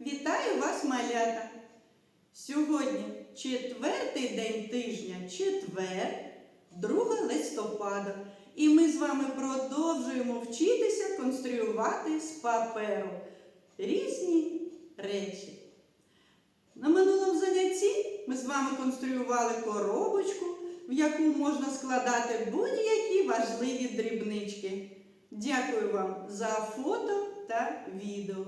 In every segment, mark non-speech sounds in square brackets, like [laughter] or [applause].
Вітаю вас, малята! Сьогодні четвертий день тижня, четвер, 2 листопада. І ми з вами продовжуємо вчитися конструювати з паперу різні речі. На минулому занятті ми з вами конструювали коробочку, в яку можна складати будь-які важливі дрібнички. Дякую вам за фото та відео.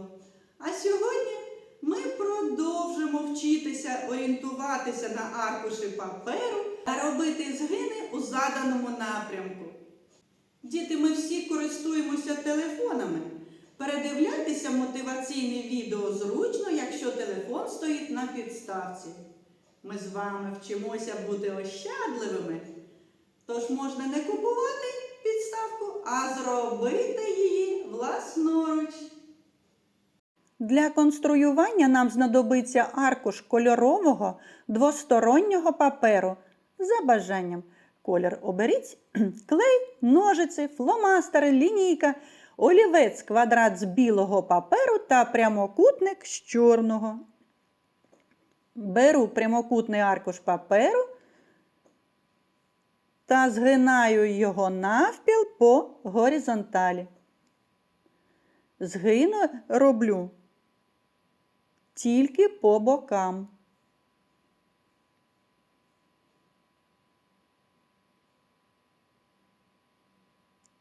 А сьогодні ми продовжимо вчитися орієнтуватися на аркуші паперу та робити згини у заданому напрямку. Діти, ми всі користуємося телефонами. Передивлятися мотиваційне відео зручно, якщо телефон стоїть на підставці. Ми з вами вчимося бути ощадливими. Тож можна не купувати підставку, а зробити її власноруч. Для конструювання нам знадобиться аркуш кольорового двостороннього паперу за бажанням. Колір оберіть, [clears throat] клей, ножиці, фломастери, лінійка, олівець, квадрат з білого паперу та прямокутник з чорного. Беру прямокутний аркуш паперу та згинаю його навпіл по горизонталі. Згину роблю тільки по бокам.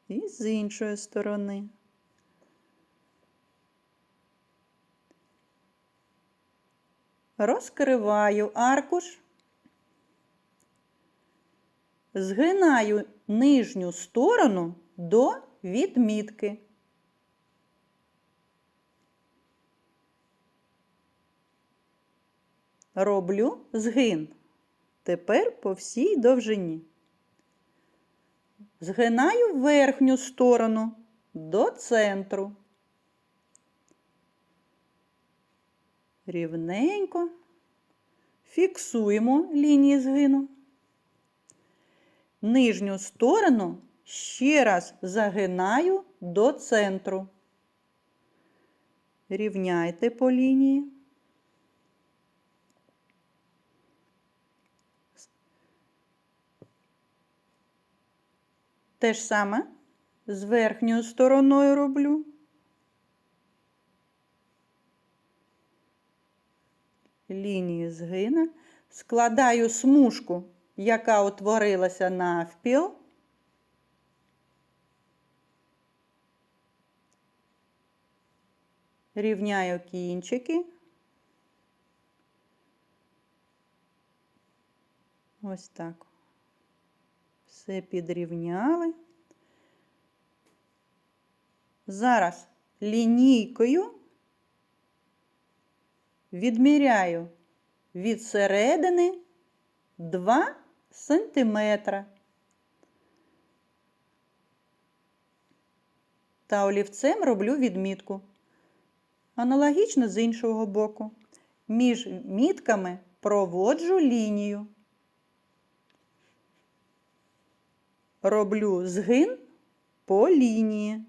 І з іншої сторони. Розкриваю аркуш, згинаю нижню сторону до відмітки. Роблю згин. Тепер по всій довжині. Згинаю верхню сторону до центру. Рівненько фіксуємо лінії згину. Нижню сторону ще раз загинаю до центру. Рівняйте по лінії. Те ж саме з верхньою стороною роблю. Лінії згина. Складаю смужку, яка утворилася навпіл. Рівняю кінчики. Ось так. Все підрівняли. Зараз лінійкою відміряю від середини 2 сантиметра. Та олівцем роблю відмітку. Аналогічно з іншого боку. Між мітками проводжу лінію. Роблю згин по лінії.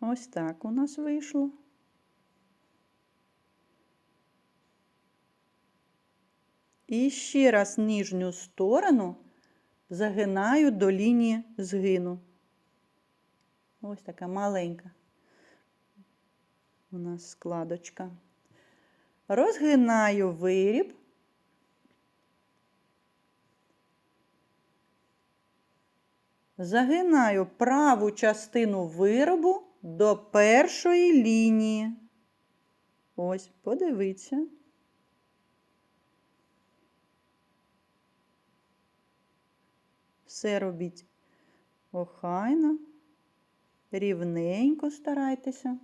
Ось так у нас вийшло. І ще раз нижню сторону загинаю до лінії згину. Ось така маленька у нас складочка. Розгинаю виріб. Загинаю праву частину виробу до першої лінії. Ось, подивіться. Все робіть охайно рівненько старайтеся.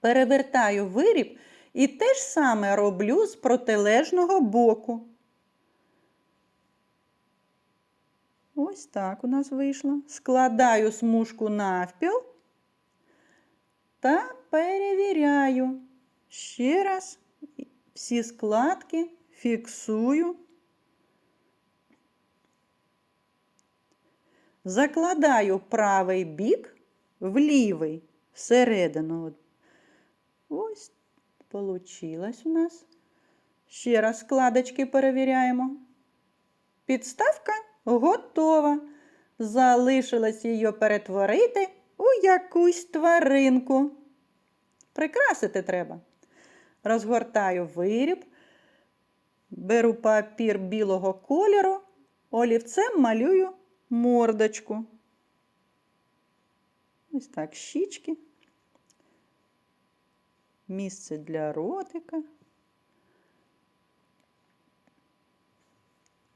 Перевертаю виріб і те ж саме роблю з протилежного боку. Ось так у нас вийшло. Складаю смужку навпіл та перевіряю. Ще раз всі складки фіксую. Закладаю правий бік в лівий, всередину. Ось, получилось у нас. Ще раз складочки перевіряємо. Підставка готова. Залишилось її перетворити у якусь тваринку. Прикрасити треба. Розгортаю виріб, беру папір білого кольору, олівцем малюю мордочку. Ось так щічки. Місце для ротика.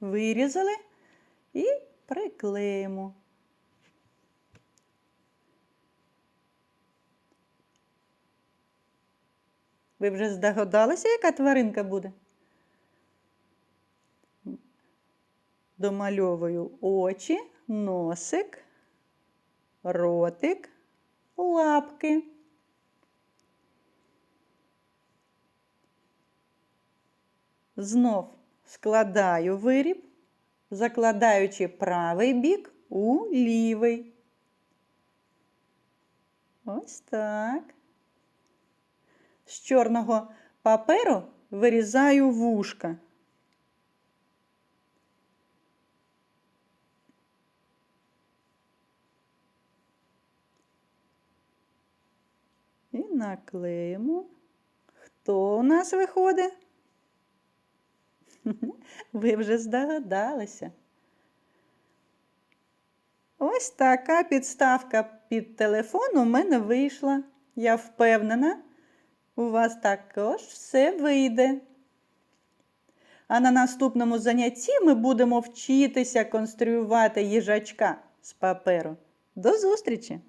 Вирізали і приклеїмо. Ви вже здогадалися, яка тваринка буде? Домальовую очі, носик, ротик, лапки. Знов складаю виріб, закладаючи правий бік у лівий. Ось так. З чорного паперу вирізаю вушка. І наклеїмо. Хто у нас виходить? [laughs] Ви вже здогадалися. Ось така підставка під телефон у мене вийшла. Я впевнена, у вас також все вийде. А на наступному занятті ми будемо вчитися конструювати їжачка з паперу. До зустрічі!